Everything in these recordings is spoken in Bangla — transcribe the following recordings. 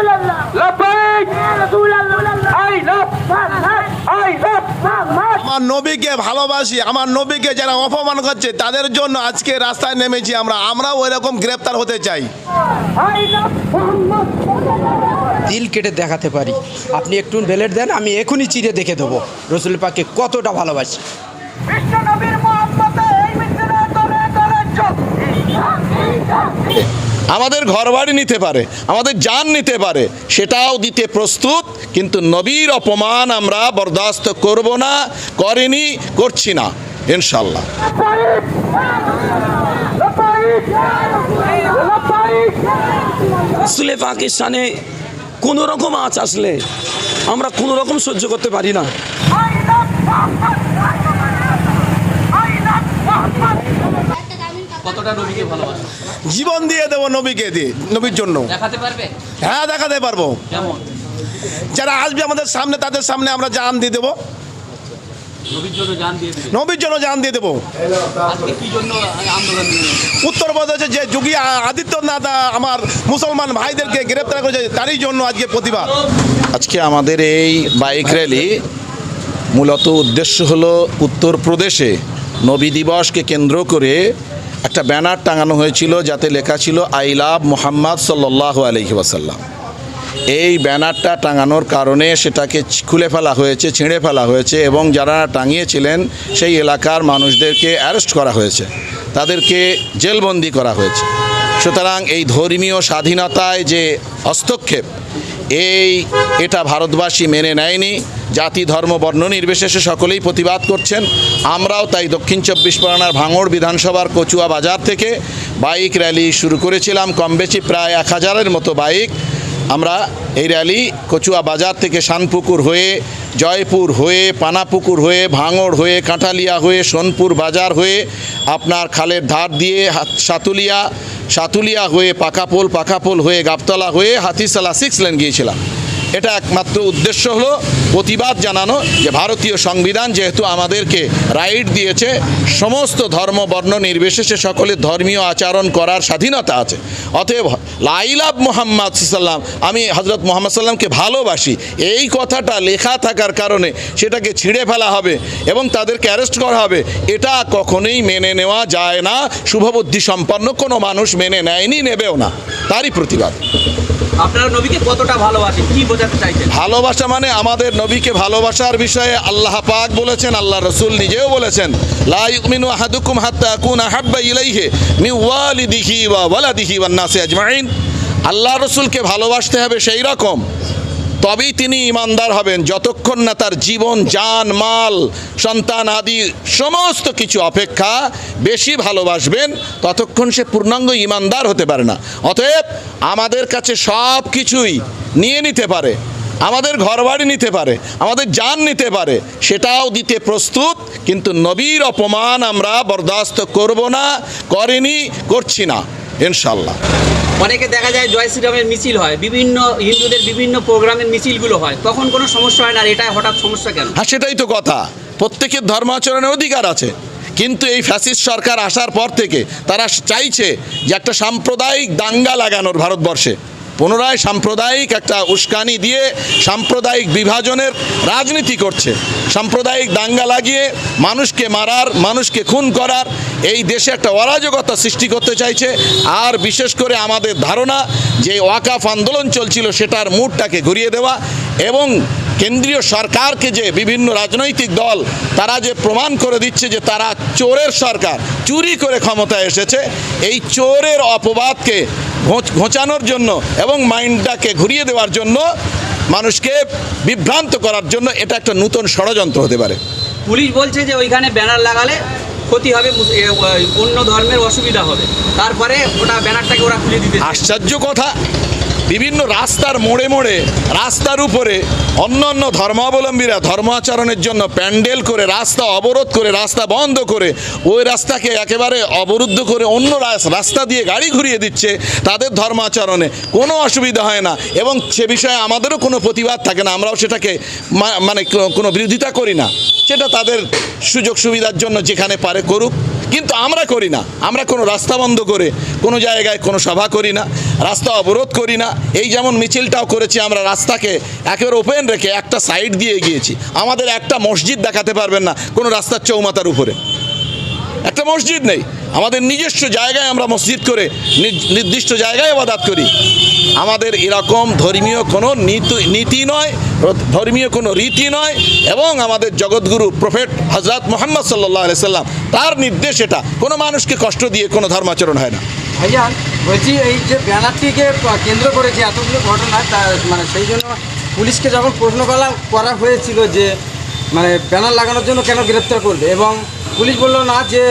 رسول الله لبيك يا رسول الله I love محمد I love محمد আমার নবীকে ভালোবাসি আমার নবীকে যারা অপমান করছে তাদের জন্য আজকে রাস্তায় নেমেছি আমরা আমরাও ওই রকম গ্রেপ্তার হতে চাই I love محمد দিল কেটে দেখাতে পারি আপনি একটু বেলেট দেন আমি এখনই চিরে দেখে দেবো রসুল পাককে কতটা ভালোবাসি বিশ্ব নবীর আমাদের ঘরবাড়ি নিতে পারে, আমাদের যান নিতে পারে, সেটাও দিতে প্রস্তুত, কিন্তু নবীর অপমান আমরা বরদাস্ত করব না, করেনি, করছি না ইনশাল্লাহ আসলে পাকিস্তানে কোনো রকম আঁচ আসলে আমরা কোনো রকম সহ্য করতে পারি না। জীবন দিয়ে দেবো নবীকে দিয়ে নবীর জন্য। দেখাতে পারবে? হ্যাঁ দেখাতে পারব। কেমন? যারা আসবে আমাদের সামনে তাদের সামনে আমরা জান দিয়ে দেবো। নবীর জন্য জান দিয়ে দিবে। নবীর জন্য জান দিয়ে দেবো। আজকে কি জন্য আন্দোলন নিয়ে উত্তরপ্রদেশে যে যোগী আ- আদিত্যনাথ আমার মুসলমান ভাইদেরকে গ্রেপ্তার করেছে তারই জন্য আজকে প্রতিবাদ। আজকে আমাদের এই বাইক র্যালি মূলত উদ্দেশ্য হলো উত্তরপ্রদেশে নবী দিবসকে কেন্দ্র করে একটা ব্যানার টাঙানো হয়েছিল যাতে লেখা ছিল, আই লাভ মোহাম্মদ সাল্লাহ আলহি ওয়াসাল্লাম। এই ব্যানারটা টাঙানোর কারণে সেটাকে খুলে ফেলা হয়েছে, ছিঁড়ে ফেলা হয়েছে এবং যারা টাঙিয়েছিলেন সেই এলাকার মানুষদেরকে অ্যারেস্ট করা হয়েছে। তাদেরকে জেলবন্দি করা হয়েছে। সুতরাং এই ধর্মীয় স্বাধীনতায় যে হস্তক্ষেপ এই, এটা ভারতবাসী মেনে নেয়নি। জাতি, ধর্ম, বর্ণ নির্বিশেষে সকলেই প্রতিবাদ করছেন। আমরাও তাই দক্ষিণ চব্বিশ পরগনার ভাঙড় বিধানসভার কচুয়া বাজার থেকে বাইক র্যালি শুরু করেছিলাম। কম বেশি প্রায় এক হাজারের মতো বাইক। আমরা এই র্যালি কচুয়া বাজার থেকে শানপুকুর হয়ে, জয়পুর হয়ে, পানাপুকুর হয়ে, ভাঙড় হয়ে, কাঁঠালিয়া হয়ে, সোনপুর বাজার হয়ে আপনার খালের ধার দিয়ে সাতুলিয়া সাতুলিয়া হয়ে পাকাপোল পাকাপোল হয়ে গাবতলা হয়ে হাতিসালা সিক্স লেন গিয়েছিলাম। এটা একমাত্র উদ্দেশ্য হলো প্রতিবাদ জানানো যে ভারতীয় সংবিধান যেহেতু আমাদেরকে রাইট দিয়েছে, সমস্ত ধর্ম, বর্ণ নির্বিশেষে সকলের ধর্মীয় আচরণ করার স্বাধীনতা আছে। অতএব লাইলাব মোহাম্মদ সাল্লাম, আমি হজরত মোহাম্মদ সাল্লামকে ভালোবাসি। এই কথাটা লেখা থাকার কারণে সেটাকে ছিঁড়ে ফেলা হবে এবং তাদেরকে অ্যারেস্ট করা হবে। এটা কখনোই মেনে নেওয়া যায় না। শুভবুদ্ধি সম্পন্ন কোনো মানুষ মেনে নেয়নি, নেবেও না। তারই প্রতিবাদ। আপনারা নবীকে কতটা ভালোবাসেন? কি বোঝাতে চাইছেন? ভালোবাসা মানে আমাদের নবীকে ভালোবাসার বিষয়ে আল্লাহ পাক বলেছেন আল্লাহ রসুল নিজেও বলেছেন, লা ইউমিনু আহাদুকুম হাত্তা আকুনা হাব্বা ইলাইহি মিন ওয়ালিদিহি ওয়া ওয়ালাদিহি ওয়ান নাসি আজমাইন। আল্লাহ রসুলকে ভালোবাসতে হবে সেই রকম। তবেই তিনি ইমানদার হবেন। যতক্ষণ না তার জীবন, জান, মাল, সন্তান আদি সমস্ত কিছু অপেক্ষা বেশি ভালোবাসবেন, ততক্ষণ সে পূর্ণাঙ্গ ইমানদার হতে পারে না। অতএব আমাদের কাছে সব কিছুই নিয়ে নিতে পারে, আমাদের ঘরবাড়ি নিতে পারে, আমাদের যান নিতে পারে, সেটাও দিতে প্রস্তুত, কিন্তু নবীর অপমান আমরা বরদাস্ত করব না, করেনি, করছি না ইনশাল্লাহ অনেকে দেখা যায় জয় শ্রীরামের মিছিল হয়, বিভিন্ন হিন্দুদের বিভিন্ন প্রোগ্রামের মিছিলগুলো হয়, তখন কোনো সমস্যা হয় না এটা হঠাৎ সমস্যা কেন? হ্যাঁ সেটাই তো কথা। প্রত্যেকের ধর্মাচরণের অধিকার আছে। কিন্তু এই ফ্যাসিস্ট সরকার আসার পর থেকে তারা চাইছে যে একটা সাম্প্রদায়িক দাঙ্গা লাগানোর ভারতবর্ষে। পুনরায় সাম্প্রদায়িক একটা উস্কানি দিয়ে সাম্প্রদায়িক বিভাজনের রাজনীতি করছে। সাম্প্রদায়িক দাঙ্গা লাগিয়ে মানুষকে মারার, মানুষকে খুন করার এই দেশে একটা অরাজকতা সৃষ্টি করতে চাইছে। আর বিশেষ করে আমাদের ধারণা যে ওয়াকাফ আন্দোলন চলছিল সেটার মুডটাকে ঘুরিয়ে দেওয়া এবং কেন্দ্রীয় সরকারকে যে বিভিন্ন রাজনৈতিক দল তারা যে প্রমাণ করে দিচ্ছে যে তারা চোরের সরকার চুরি করে ক্ষমতায় এসেছে এই চোরের অপবাদকে ঘোচ- ঘোচানোর জন্য এবং মাইন্ডটাকে ঘুরিয়ে দেওয়ার জন্য মানুষকে বিভ্রান্ত করার জন্য এটা একটা নূতন ষড়যন্ত্র হতে পারে। পুলিশ বলছে যে ওইখানে ব্যানার লাগালে ক্ষতি হবে অন্য ধর্মের অসুবিধা হবে। তারপরে ওটা ব্যানারটাকে ওরা খুলে দিতে আশ্চর্য কথা। বিভিন্ন রাস্তার মোড়ে মোড়ে, রাস্তার উপরে অন্য অন্য ধর্মাবলম্বীরা ধর্ম আচরণের জন্য প্যান্ডেল করে, রাস্তা অবরোধ করে, রাস্তা বন্ধ করে, ওই রাস্তাকে একেবারে অবরুদ্ধ করে অন্য রাস- রাস্তা দিয়ে গাড়ি ঘুরিয়ে দিচ্ছে। তাদের ধর্মাচরণে কোনো অসুবিধা হয় না এবং সে বিষয়ে আমাদেরও কোনো প্রতিবাদ থাকে না। আমরাও সেটাকে মানে কোনো বিরোধিতা করি না। সেটা তাদের সুযোগ সুবিধার জন্য যেখানে পারে করুক। কিন্তু আমরা করি না। আমরা কোনো রাস্তা বন্ধ করে, কোনো জায়গায় কোনো সভা করি না, রাস্তা অবরোধ করি না। এই যেমন মিছিলটাও করেছি, আমরা রাস্তাকে একেবারে ওপেন রেখে একটা সাইড দিয়ে গিয়েছি আমাদের একটা মসজিদ দেখাতে পারবেন না কোনো রাস্তার চৌমাতার উপরে। একটা মসজিদ নেই। আমাদের নিজস্ব জায়গায় আমরা মসজিদ করে নির্দিষ্ট জায়গায় আবাদাত করি। আমাদের এরকম ধর্মীয় কোনো নীতি নীতি নয়, ধর্মীয় কোনো রীতি নয় এবং আমাদের জগৎগুরু প্রফেট হজরত মোহাম্মদ সাল্লাহ সাল্লাম, তার নির্দেশ এটা। কোনো মানুষকে কষ্ট দিয়ে কোনো ধর্মাচরণ হয় না। ভাইজান, বলছি এই যে ব্যানারটিকে কেন্দ্র করে যে এতগুলো ঘটনা তার মানে সেই জন্য পুলিশকে যখন প্রশ্ন করা করা হয়েছিল যে মানে ব্যানার লাগানোর জন্য কেন গ্রেপ্তার করবে এবং পুলিশ বলল, না, যে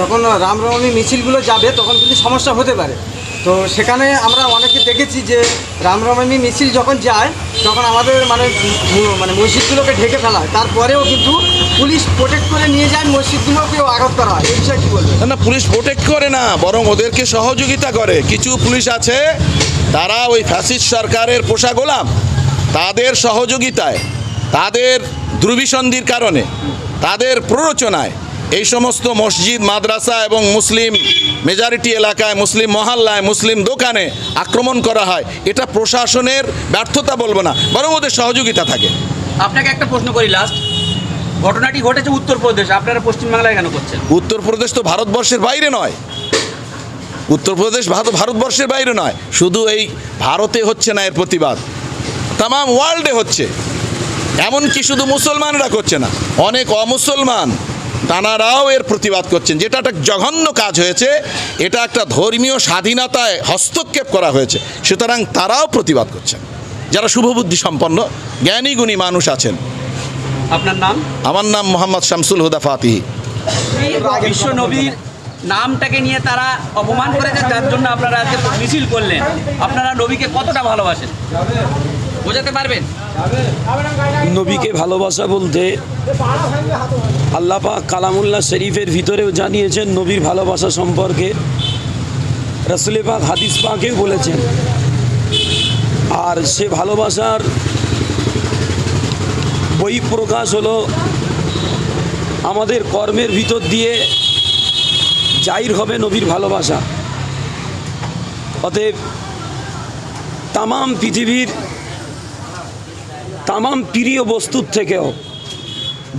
যখন রামনবমী মিছিলগুলো যাবে, তখন কিন্তু সমস্যা হতে পারে। তো সেখানে আমরা অনেকে দেখেছি যে রামনবমী মিছিল যখন যায়, তখন আমাদের মানে মানে মসজিদগুলোকে ঢেকে ফেলা হয়। তারপরেও কিন্তু পুলিশ প্রোটেক্ট করে নিয়ে যায়, মসজিদগুলোকেও আঘাত করা হয়। এই বিষয়ে কী বলবে না না, পুলিশ প্রোটেক্ট করে না, বরং ওদেরকে সহযোগিতা করে। কিছু পুলিশ আছে, তারা ওই ফ্যাসিস্ট সরকারের পোষা গোলাম। তাদের সহযোগিতায়, তাদের দুর্বিসন্ধির কারণে, তাদের প্ররোচনায় এই সমস্ত মসজিদ মাদ্রাসা এবং মুসলিম মেজরিটি এলাকায় মুসলিম মহল্লায় মুসলিম দোকানে আক্রমণ করা হয়। এটা প্রশাসনের ব্যর্থতা বলব না বরং ওদের সহযোগিতা থাকে। আপনাকে একটা প্রশ্ন করি লাস্ট ঘটনাটি ঘটেছে উত্তরপ্রদেশ আপনারা পশ্চিমবাংলায় কেন করছেন? উত্তরপ্রদেশ তো ভারতবর্ষের বাইরে নয়। উত্তরপ্রদেশ ভারত ভারতবর্ষের বাইরে নয় শুধু এই ভারতে হচ্ছে না এর প্রতিবাদ। তাম ওয়ার্ল্ডে হচ্ছে। এমনকি শুধু মুসলমানরা করছে না অনেক অমুসলমান তানারাও এর প্রতিবাদ করছেন। যেটা একটা জঘন্য কাজ হয়েছে এটা একটা ধর্মীয় স্বাধীনতায় হস্তক্ষেপ করা হয়েছে সুতরাং তারাও প্রতিবাদ করছেন। যারা শুভবুদ্ধি সম্পন্ন জ্ঞানী গুণী মানুষ আছেন। আপনার নাম? আমার নাম মোহাম্মদ শামসুল হুদা ফাতিহি। বিশ্ব নবীর নামটাকে নিয়ে তারা অপমান করেছে যার জন্য আপনারা আজকে মিছিল করলেন। আপনারা নবীকে কতটা ভালোবাসেন? বোঝাতে পারবেন? নবীকে ভালোবাসা বলতে আল্লাপা কালামুল্লাহ শরীফের ভিতরেও জানিয়েছেন নবীর ভালোবাসা সম্পর্কে। রসুলে পাক হাদিস পাকেও বলেছেন। আর সে ভালোবাসার বই প্রকাশ হলো আমাদের কর্মের ভিতর দিয়ে জাহির হবে নবীর ভালোবাসা। অতএব তামাম পৃথিবীর তামাম প্রিয় বস্তুর থেকেও,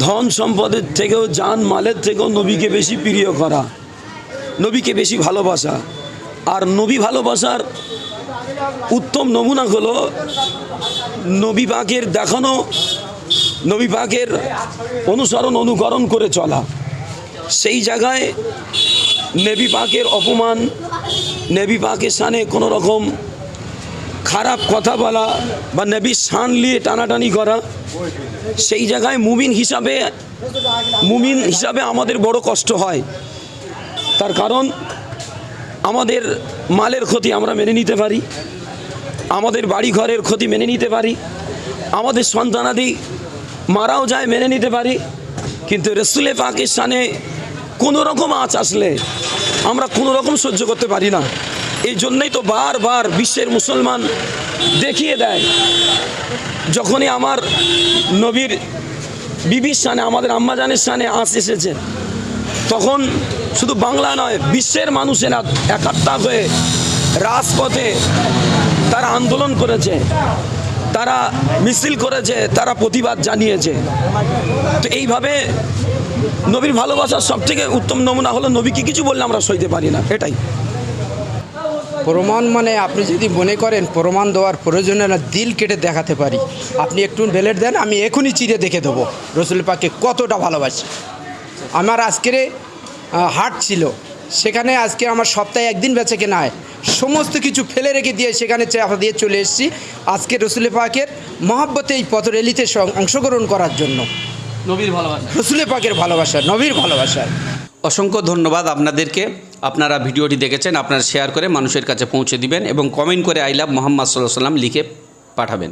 ধন সম্পদের থেকেও, যান মালের থেকেও নবীকে বেশি প্রিয় করা, নবীকে বেশি ভালোবাসা। আর নবী ভালোবাসার উত্তম নমুনা হলো নবী পাকের দেখানো, নবী পাকের অনুসরণ, অনুকরণ করে চলা। সেই জায়গায় নেবী পাকের অপমান, নেবী পাকের সানে কোনো রকম খারাপ কথা বলা বা নবী শান নিয়ে টানাটানি করা, সেই জায়গায় মুমিন হিসাবে মুমিন হিসাবে আমাদের বড় কষ্ট হয়। তার কারণ, আমাদের মালের ক্ষতি আমরা মেনে নিতে পারি, আমাদের বাড়ি ঘরের ক্ষতি মেনে নিতে পারি, আমাদের সন্তানাদি মারাও যায় মেনে নিতে পারি, কিন্তু রসুলে পাকিস্তানে কোনো রকম আঁচ আসলে আমরা কোনো রকম সহ্য করতে পারি না। এই জন্যই তো বারবার বিশ্বের মুসলমান দেখিয়ে দেয়। যখনই আমার নবীর বিবির সানে, আমাদের আম্মাজানের সানে আঁচ এসেছে, তখন শুধু বাংলা নয়, বিশ্বের মানুষেরা একাত্তা হয়ে রাজপথে তারা আন্দোলন করেছে, তারা মিছিল করেছে, তারা প্রতিবাদ জানিয়েছে। তো এইভাবে নবীর ভালোবাসার সবথেকে উত্তম নমুনা হলো নবীকে কিছু বললে আমরা সইতে পারি না, এটাই। প্রমাণ মানে আপনি যদি মনে করেন প্রমাণ দেওয়ার প্রয়োজনে না দিল কেটে দেখাতে পারি। আপনি একটু বেলেট দেন আমি এখনই চিরে দেখে দেবো। রসুল পাককে কতটা ভালোবাসি। আমার আজকের হাট ছিল। সেখানে আজকে আমার সপ্তাহে একদিন বেচে কেনা হয়। সমস্ত কিছু ফেলে রেখে দিয়ে সেখানে চাপা দিয়ে চলে এসেছি। আজকে রসুল পাকের মহাব্বতে এই পথ রেলিতে অংশগ্রহণ করার জন্য। নবীর ভালোবাসা। রসুল পাকের ভালোবাসা নবীর ভালোবাসা। অসংখ্য ধন্যবাদ আপনাদেরকে। আপনারা ভিডিওটি দেখেছেন, আপনারা শেয়ার করে মানুষের কাছে পৌঁছে দিবেন এবং কমেন্ট করে আই লাভ মোহাম্মদ সাল্লাহ সাল্লাম লিখে পাঠাবেন।